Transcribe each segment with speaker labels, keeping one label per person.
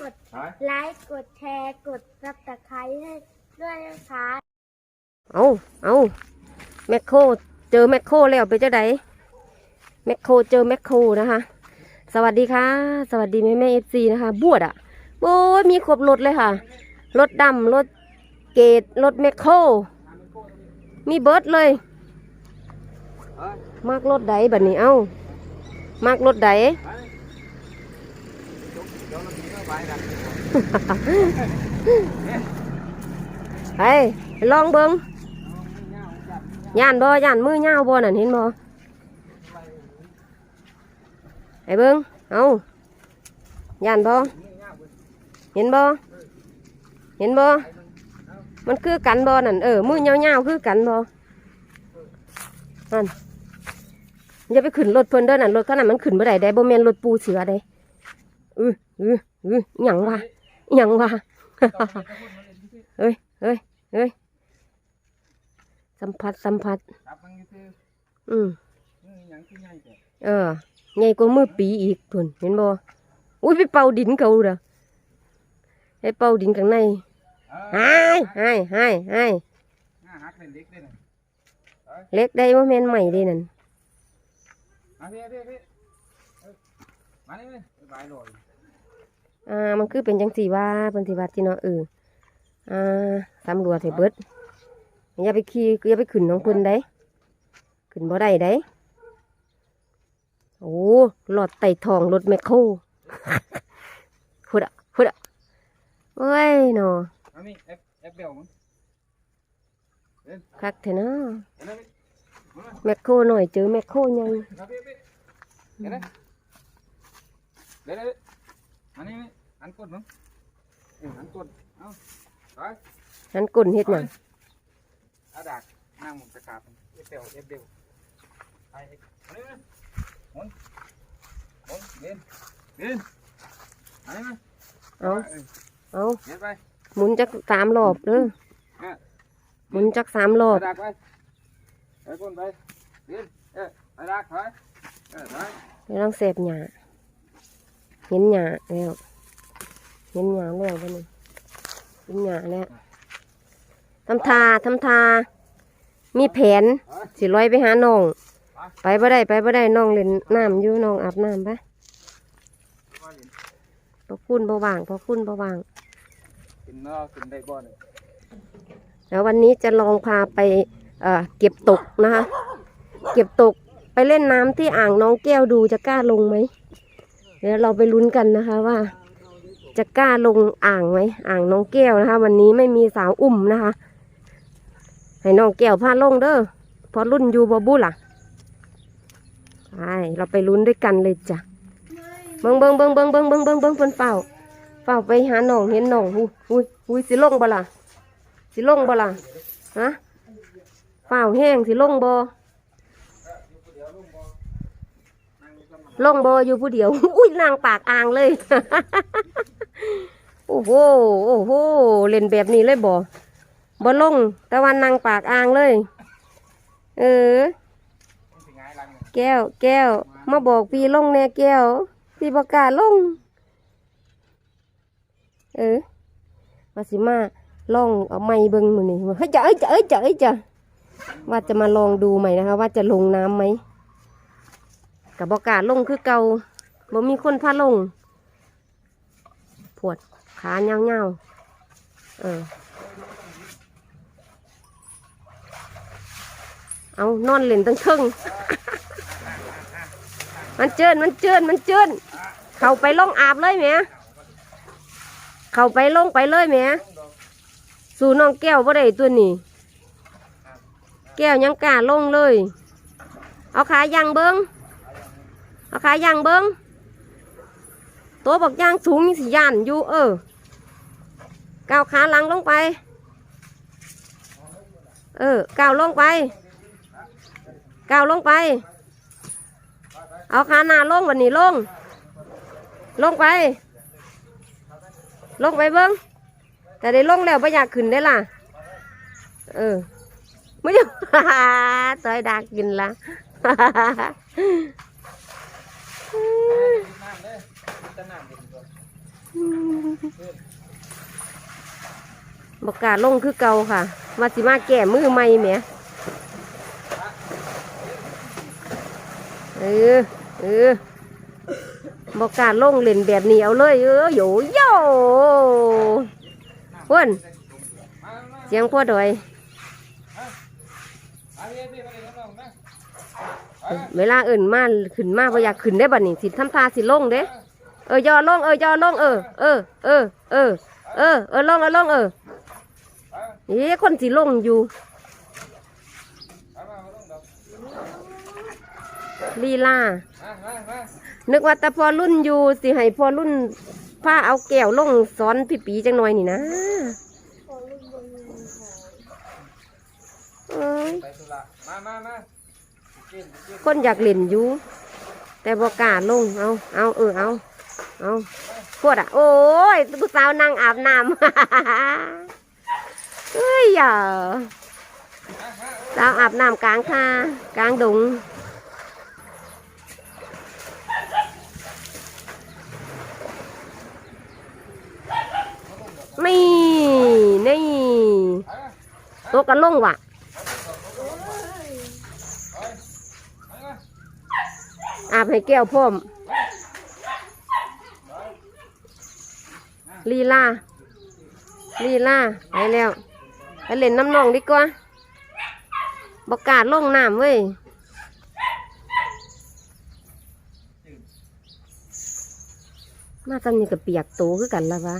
Speaker 1: กด
Speaker 2: ฮะ
Speaker 1: ไลค์กดแชร์กดซับสไครต์ให้ด้วยนะคะ
Speaker 3: เอาเอาแมคโครเจอแมคโครแล้วไปนเจ้าไดแมคโครเจอแมคโครนะคะ สวัสดีค่ะ สวัสดีแม่แม่เอฟซีนะคะ บวชอะโอ้ยมีครบรถเลยค่ะ รถดำรถเกตรถแมคโครมีเบิร์ดเลย
Speaker 2: เอ้ย
Speaker 3: มากรถใดบัดนี้เอ้ามากรถใด
Speaker 2: ไปเดี๋ยว เราทิ้งเอาไว้ดัก
Speaker 3: ไปลองเบิ้งย่านบ่ย่านมือยาวบ่นั่นเห็นบ่ไอ้เบิ้งเอาย่านบ่เห็นบ่เห็นบ่มันคือกันบ่นั่นเออมือยาวๆคือกันบ่นั่นอย่าไปขึ้นรถเพิ่นเด้อนั่นรถขนาดมันขึ้นบ่ได้ได้บ่แม่นรถปูเสือได้อืออือ อือหยังวะหยังวะเฮ้ยเฮ้ยเฮ้ยสัมผัสสัมผัส
Speaker 2: ครับมันคือ
Speaker 3: อืม
Speaker 2: นี่หยังคือใหญ่แต่
Speaker 3: เออใหญ่กว่ามือปีอีกทุนเห็นบ่อุ้ยไปเป่าดินเขาเด้อให้เป่าดินข้างใน
Speaker 2: เออ
Speaker 3: หายหายหายหาย
Speaker 2: หน้าหักเล่นเล็กด้วยนะ
Speaker 3: เล็กได้ว่าแม่นใหม่เด้นั่น
Speaker 2: มาพี่พี่พี่เอ้ยมานี่เลยบายหน่อย
Speaker 3: อ่ามันคือเป็นจังสีว่าเพิ่นสิว่าที่เนาะเอออ่าสำรวจให้เบิดอย่าไปขี่อย่าไปขึ้นของเพิ่นได้ขึ้นบ่ได้ได้โอ้หลอดไต่ทองรถแมคโครพุดอะพุดอะเอ้ยเนาะ
Speaker 2: มานี่เอฟเอฟเบลมั้ง
Speaker 3: คักเถอะเนาะ
Speaker 2: เห็นไหมพี่มา
Speaker 3: แมคโครหน่อยเจอแมคโครใหญ่
Speaker 2: มาพี่พี่เห็นไหมเดี๋ยวเดี๋ยวมานี่นี่ หันกดมั้งเออหันกดเอาไป
Speaker 3: นั้นกุนเฮ็ดหยัง
Speaker 2: อาดากนั่งหมุนตะขาบเอฟเบลเอฟเบลไปมานี่มาหมุนหมุนเดินเดินมานี่มา
Speaker 3: เอา
Speaker 2: เออ
Speaker 3: เอา
Speaker 2: เดินไป
Speaker 3: หมุนจักสามรอบเด้อ
Speaker 2: เออ
Speaker 3: หมุนจักสามรอบ
Speaker 2: ไปดักไปไปก้นไปเดินเออไปดักถอยเออถอย
Speaker 3: ไปลองเสพหญ้าเห็นหญ้าแล้ว เห็นหญ้าแล้วบ่นี่เห็นหญ้าแล้วทำทาทำทา มีแผนสิลอยไปหาน้อง ไปบ่ได้ไปบ่ได้น้องเล่นน้ำอยู่น้องอาบน้ำปะพอคุณบ่ว่างพอคุณบ่ว่าง
Speaker 2: กินเนาะกินได้บ่เนี่ย
Speaker 3: แล้ววันนี้จะลองพาไปเอ่อเก็บตกนะคะ เก็บตกไปเล่นน้ำที่อ่างน้องแก้วดูจะกล้าลงไหมเดี๋ยวเราไปลุ้นกันนะคะว่า จะกล้าลงอ่างไหมอ่างน้องแก้วนะคะ วันนี้ไม่มีสาวอุ้มนะคะ ให้น้องแก้วพาลงเด้อเพอรุ่นอยูบอบุล่ะไปเราไปลุ้นด้วยกันเลยจ้ะเบิ้งเบิ้งเบิ้งเบิ้งเบิ้งเบิ้งเบิ้งเบิ้งเพิ่นเฝ้าเฝ้าไปหาหนองเห็นหนองหุยหุยหุยสิลงบ่ล่ะสิลงบ่ล่ะฮะเปล่าแห้งสิลงบ่ลงบ่อยู่ผู้เดียว อุ้ยนางปากอ่างเลย โอ้โห โอ้โห เล่นแบบนี้เลยบ่บ่ลงต่ว่านางปากอ่างเลย เออ แก้ว แก้ว มาบอกพี่ลงแน่แก้ว พี่ประกาศลง เออ มาสิมาลองเอาไม้เบิ้งมือนี่ว่าเฮ้ยจะเอ้ยจะเอ้ยจะเอ้ยจะว่าจะมาลองดูใหม่นะคะ ว่าจะลงน้ำไหมกับบอกล้าลงคือเกาบ่มีคนพาลง ปวดขาเงาเงาเออ เอานอนเล่นตั้งครึ่งมันเจินมันเจินมันเจินเข้าไปล่องอาบเลยแหมเข้าไปล่องไปเลยแหมสู่น้องแก้วบ่ได้ตัวนี้ แก้วยังกล้าลงเลย เอาขายังเบิงเอาขายังเบิง ตัวบอกย่างสูงยังสิย่านอยู่เออก้าวขาหลังลงไป เออก้าวลงไปก้าวลงไป เอาขาหน้าลงวันนี้ลง ลงไป ลงไปเบิ้งแต่ได้ลงแล้วไม่อยากขึ้นได้ล่ะ เออไม่ได้ซอยดักกินละ
Speaker 2: น้ำเลยจะน้ำเย็นก่อน
Speaker 3: บอกกาลงคือเก่าค่ะ มาสิมาแก่มือใหม่แหมเออ เออบอกกล้าลงเล่นแบบนี้เอาเลยเออโยโย่เพื่อนเสียงพ่อดอย
Speaker 2: มาพี่พี่มาเล่นน้ำน้องนะ
Speaker 3: เวลาเอิ่นมาขึ้นมาบ่อยากขึ้นได้บัดนี้สิทำทาสิลงเด้ เออย่อลงเออย่อลงเออเออเออเออเออเออลงเออลงเออเอ๊คนสิลงอยู่
Speaker 2: ลี
Speaker 3: ลา นึกว่าแต่พอรุ่นอยู่สิให้พอรุ่นพาเอาแก้วลงสอนพี่ปีจังหน่อยนี่นะ
Speaker 1: พอลูกบน
Speaker 3: อยา
Speaker 2: กินกิน
Speaker 3: คนอยากเล่นอยู่ แต่บ่กาลงเอาเอาเออเอา เอาพวดอะ โอ้ยผู้สาวนั่งอาบน้ำเอ้ยอย่าสาวอาบน้ำกลางค่ากลางดุงนี่นี่ตัวกันลงว่ะอาบให้แก้วพร้อม ลีลาลีลาไปแล้วไปเล่นน้ำนองดีกว่าบกาศลงน้ำเว้ยมาตอนนี้ก็เปียกโตคือกันแล้ววะ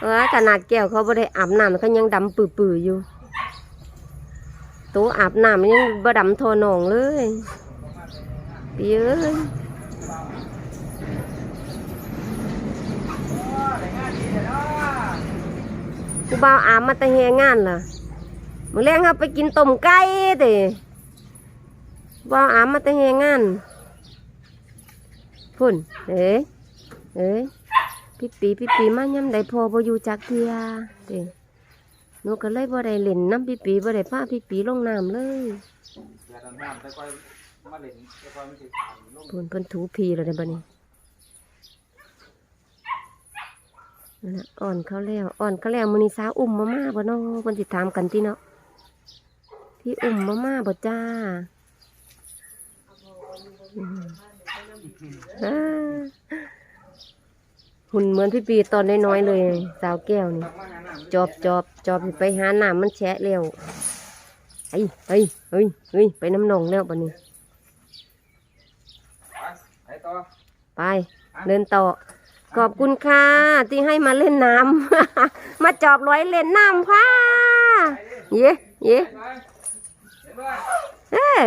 Speaker 3: เออขนาดแก้วเขาบ่ได้อาบน้ำเขายังดำปื้อๆอยู่โตอาบน้ำยังบ่ดำทอหนองเลยเปียเอ้ย กูบ่าวอาบมาแต่แหงานล่ะมื้อแรงครับไปกินต้มไก่เด้บ่าวอาบมาแต่แหงานพุ่นเอ๋เอ๋พี่ปีพี่ปีมาย่ำได้พอบ่อยู่จักเทียเด้หนูก็เลยบ่ได้เล่นน้ำพี่ปีบ่ได้พาพี่ปีลงน้ำเลย
Speaker 2: อย่าดันน้ำแต่ก้อยมาเล่นแต่ก้อยไม่ติดลง
Speaker 3: พุ่นเพิ่นถูพีแล้วเด้อบัดนี้ นะอ่อนเขาแล้วอ่อนเขาแล้วมือนี้สาวอุ้มมาม่าบ่เนาะเพิ่นสิถามกันติเนาะพี่อุ้มมาม่าบ่จ้าหุ่นเหมือนพี่ปีตอนน้อยๆเลย สาวแก้วนี่จอบจอบจอบไปหาหน้ำมันแฉะเร็วไอ้ยเฮ้ยเฮ้ยเฮ้ยไปน้ำหนองแล้วบันนี้
Speaker 2: ไปไปต่อ
Speaker 3: ไปเดินต่อ ขอบคุณค่ะ ที่ให้มาเล่นน้ำ มาจอบร้อยเล่นน้ำค่ะเย่เย่
Speaker 2: เอ้
Speaker 3: ย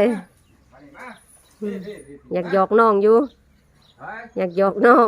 Speaker 3: อยากหยอกน้องอยู่ อยากหยอกน้อง